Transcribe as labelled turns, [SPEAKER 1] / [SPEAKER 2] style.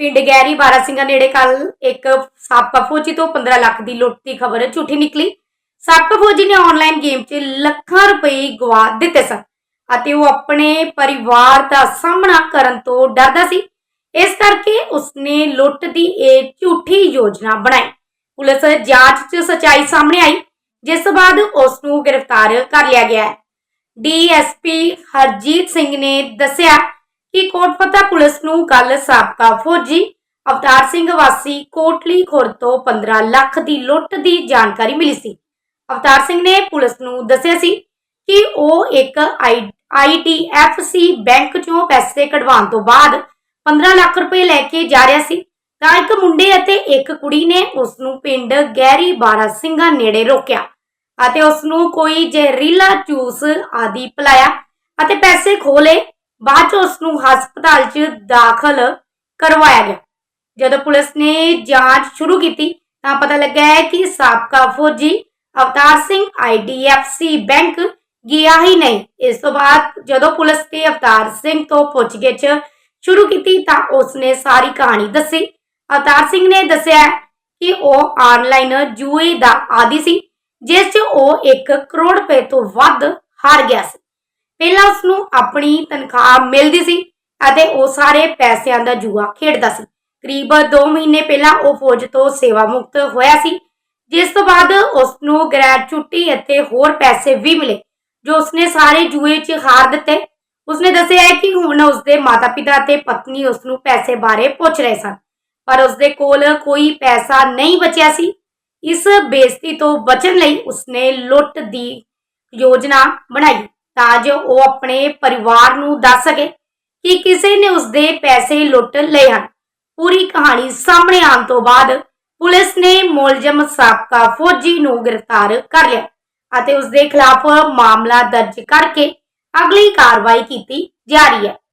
[SPEAKER 1] ਪਿੰਡ ਗੈਰੀ ਬਾਰਾ ਸਿੰਘਾਂ ਨੇੜੇ ਕੱਲ ਇੱਕ ਸਾਬਕਾ ਫੌਜੀ ਤੋਂ 15 ਲੱਖ ਦੀ ਲੁੱਟ ਦੀ ਖਬਰ ਝੂਠੀ ਨਿਕਲੀ। ਸਾਬਕਾ ਫੌਜੀ ਨੇ ਆਨਲਾਈਨ ਗੇਮ 'ਚ ਲੱਖਾਂ ਰੁਪਏ ਗਵਾ ਦਿੱਤੇ ਸਨ ਅਤੇ ਉਹ ਆਪਣੇ ਪਰਿਵਾਰ ਦਾ ਸਾਹਮਣਾ ਕਰਨ ਤੋਂ ਡਰਦਾ ਸੀ। ਇਸ ਕਰਕੇ ਉਸਨੇ ਲੁੱਟ ਦੀ ਇਹ ਝੂਠੀ ਯੋਜਨਾ ਬਣਾਈ। ਪੁਲਿਸ ਜਾਂਚ 'ਚ ਸਚਾਈ ਸਾਹਮਣੇ ਆਈ, ਜਿਸ ਬਾਅਦ ਉਸ ਨੂੰ ਗ੍ਰਿਫਤਾਰ ਕਰ ਲਿਆ ਗਿਆ ਹੈ। ਡੀਐਸਪੀ ਹਰਜੀਤ ਸਿੰਘ ਨੇ ਦੱਸਿਆ ਕਿ ਕੋਟਪਤਾ ਪੁਲਿਸ ਨੂੰ ਕੱਲ ਸਾਬਕਾ ਫੌਜੀ ਅਵਤਾਰ ਸਿੰਘ ਵਾਸੀ ਕੋਟਲੀ ਖੁਰਦ ਤੋਂ 15 ਲੱਖ ਦੀ ਲੁੱਟ ਦੀ ਜਾਣਕਾਰੀ ਮਿਲੀ ਸੀ। ਅਵਤਾਰ ਸਿੰਘ ਨੇ ਪੁਲਿਸ ਨੂੰ ਦੱਸਿਆ ਸੀ ਕਿ ਉਹ ਇੱਕ ਆਈਡੀਐਫਸੀ ਬੈਂਕ ਚੋਂ ਪੈਸੇ ਕਢਵਾਉਣ ਤੋਂ ਬਾਅਦ 15 ਲੱਖ ਰੁਪਏ ਲੈ ਕੇ ਜਾ ਰਿਹਾ ਸੀ। ਤਾਂ ਇੱਕ ਮੁੰਡੇ ਅਤੇ ਇੱਕ ਕੁੜੀ ਨੇ ਉਸ ਨੂੰ ਪਿੰਡ ਗਹਿਰੀ ਬਾਰਾ ਸਿੰਘਾਂ ਨੇੜੇ ਰੋਕਿਆ ਅਤੇ ਉਸ ਨੂੰ ਕੋਈ ਜ਼ਹਿਰੀਲਾ ਜੂਸ ਆਦਿ ਪਿਲਾਇਆ ਅਤੇ ਪੈਸੇ ਖੋਲੇ ਬਾਅਦ ਚ ਉਸ ਨੂੰ ਹਸਪਤਾਲ 'ਚ ਦਾਖਲ ਕਰਵਾਇਆ ਗਿਆ। ਜਦੋਂ ਪੁਲਿਸ ਨੇ ਜਾਂਚ ਸ਼ੁਰੂ ਕੀਤੀ, ਤਾਂ ਪਤਾ ਲੱਗਾ ਹੈ ਕਿ ਸਾਬਕਾ ਫੌਜੀ ਅਵਤਾਰ ਸਿੰਘ ਆਈਡੀਐਫਸੀ ਬੈਂਕ ਗਿਆ ਹੀ ਨਹੀਂ। ਇਸ ਤੋਂ ਬਾਅਦ ਜਦੋਂ ਪੁਲਿਸ ਨੇ ਅਵਤਾਰ ਸਿੰਘ ਤੋਂ ਪੁੱਛਗਿੱਛ ਸ਼ੁਰੂ ਕੀਤੀ, ਤਾਂ ਉਸਨੇ ਸਾਰੀ ਕਹਾਣੀ ਦੱਸੀ। ਅਵਤਾਰ ਸਿੰਘ ਨੇ ਦੱਸਿਆ ਕਿ ਉਹ ਆਨਲਾਈਨ ਜੂਏ ਦਾ ਆਦੀ ਸੀ, ਜਿਸ 'ਚ ਉਹ 1 ਕਰੋੜ ਰੁਪਏ ਤੋਂ ਵੱਧ ਹਾਰ ਗਿਆ ਸੀ। ਪਹਿਲਾਂ ਉਸ ਨੂੰ ਆਪਣੀ ਤਨਖਾਹ ਮਿਲਦੀ ਸੀ ਅਤੇ ਉਹ ਸਾਰੇ ਪੈਸਿਆਂ ਦਾ ਜੂਆ ਖੇਡਦਾ ਸੀ। ਕਰੀਬ 2 ਮਹੀਨੇ ਪਹਿਲਾਂ ਉਹ ਫੌਜ ਤੋਂ ਸੇਵਾ ਮੁਕਤ ਹੋਇਆ ਸੀ, ਜਿਸ ਤੋਂ ਬਾਅਦ ਉਸ ਨੂੰ ਗ੍ਰੈਚੁਟੀ ਅਤੇ ਹੋਰ ਪੈਸੇ ਵੀ ਮਿਲੇ, ਜੋ ਉਸਨੇ ਸਾਰੇ ਜੂਏ 'ਚ ਹਾਰ ਦਿੱਤੇ। ਉਸਨੇ ਦੱਸਿਆ ਹੈ ਕਿ ਹੁਣ ਉਸਦੇ ਮਾਤਾ-ਪਿਤਾ ਅਤੇ ਪਤਨੀ ਉਸ ਨੂੰ ਪੈਸੇ ਬਾਰੇ ਪੁੱਛ ਰਹੇ ਸਨ, ਪਰ ਉਸਦੇ ਕੋਲ ਕੋਈ ਪੈਸਾ ਨਹੀਂ ਬਚਿਆ ਸੀ। ਇਸ ਬੇਇੱਜ਼ਤੀ ਤੋਂ ਬਚਣ ਲਈ ਉਸਨੇ ਲੁੱਟ ਦੀ ਯੋਜਨਾ ਬਣਾਈ। ਤਾਂ ਜੋ ਉਹ ਆਪਣੇ ਪਰਿਵਾਰ ਨੂੰ ਦੱਸ ਸਕੇ ਕਿ ਕਿਸੇ ਨੇ ਉਸਦੇ ਪੈਸੇ ਲੁੱਟ ਲਏ ਹਨ। ਪੂਰੀ ਕਹਾਣੀ ਸਾਹਮਣੇ ਆਉਣ ਤੋਂ ਬਾਅਦ ਪੁਲਿਸ ਨੇ ਮੁਲਜ਼ਮ ਸਾਬਕਾ ਫੌਜੀ ਨੂੰ ਗ੍ਰਿਫਤਾਰ ਕਰ ਲਿਆ ਅਤੇ ਉਸਦੇ ਖਿਲਾਫ ਮਾਮਲਾ ਦਰਜ ਕਰਕੇ ਅਗਲੀ ਕਾਰਵਾਈ ਕੀਤੀ ਜਾ ਰਹੀ ਹੈ।